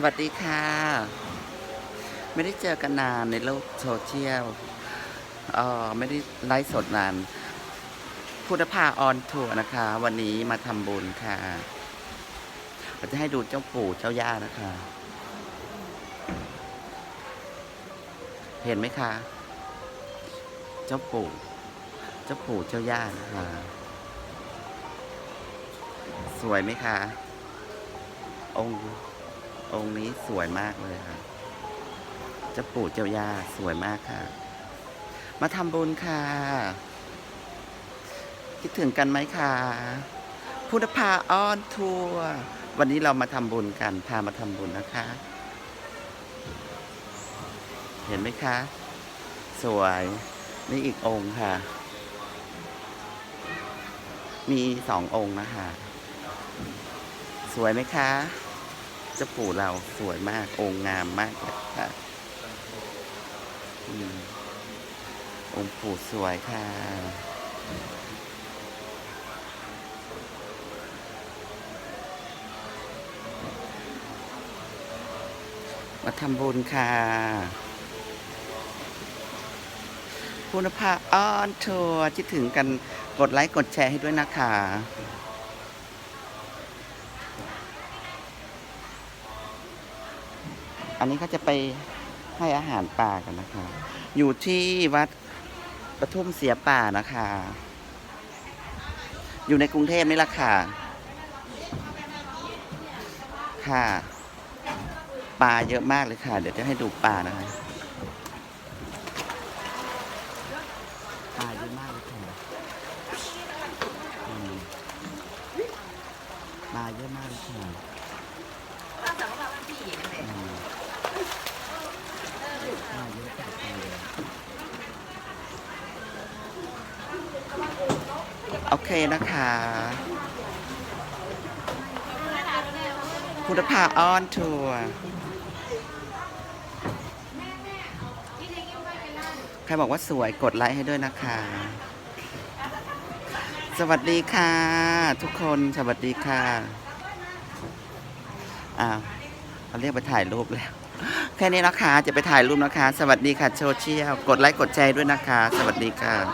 สวัสดีค่ะ ไม่ได้เจอกันนานในโลกโซเชียลเอ่อไม่ได้ไลฟ์สดนาน พุทธภาออนทัวร์นะคะ วันนี้มาทำบุญค่ะเราจะให้ดูเจ้าปู่เจ้าย่านะคะ เห็นไหมคะ เจ้าปู่ เจ้าปู่เจ้าย่านะคะ สวยไหมคะ องค์ องค์นี้สวยมากเลยค่ะเจ้าปู่เจ้าย่าสวยมากค่ะ มาทำบุญค่ะ คิดถึงกันไหมคะพุทธภาออนทัวร์วันนี้เรามาทำบุญกัน พามาทำบุญนะคะ เห็นไหมคะ สวยนี่อีกองค์ค่ะ มีสององค์นะคะ สวยไหมคะ เจ้าปู่เราสวยมาก องค์งามมากเลยค่ะองค์ปู่สวยค่ะ มาทำบุญค่ะคุณภาพอ้อนทัวร์คิดถึงกันกดไลค์ กดแชร์ให้ด้วยนะคะ อันนี้ก็จะไปให้อาหารปลากันนะคะ อยู่ที่วัดปทุมเสียป่านะคะ อยู่ในกรุงเทพนี่แหละค่ะ ค่ะปลาเยอะมากเลยค่ะ เดี๋ยวจะให้ดูปลานะคะปลาเยอะมากเลยค่ะปลาเยอะมากเลยค่ะอืม ปลาเยอะจัดเลยโอเคนะคะ คุณภาออนทัวร์ใครบอกว่าสวยกดไลค์ให้ด้วยนะคะ สวัสดีค่ะ ทุกคนสวัสดีค่ะ อ้าวเขาเรียกไปถ่ายรูปแล้ว แค่นี้นะคะ จะไปถ่ายรูปนะคะ สวัสดีค่ะโซเชียล กดไลค์กดแชร์ด้วยนะคะ สวัสดีค่ะ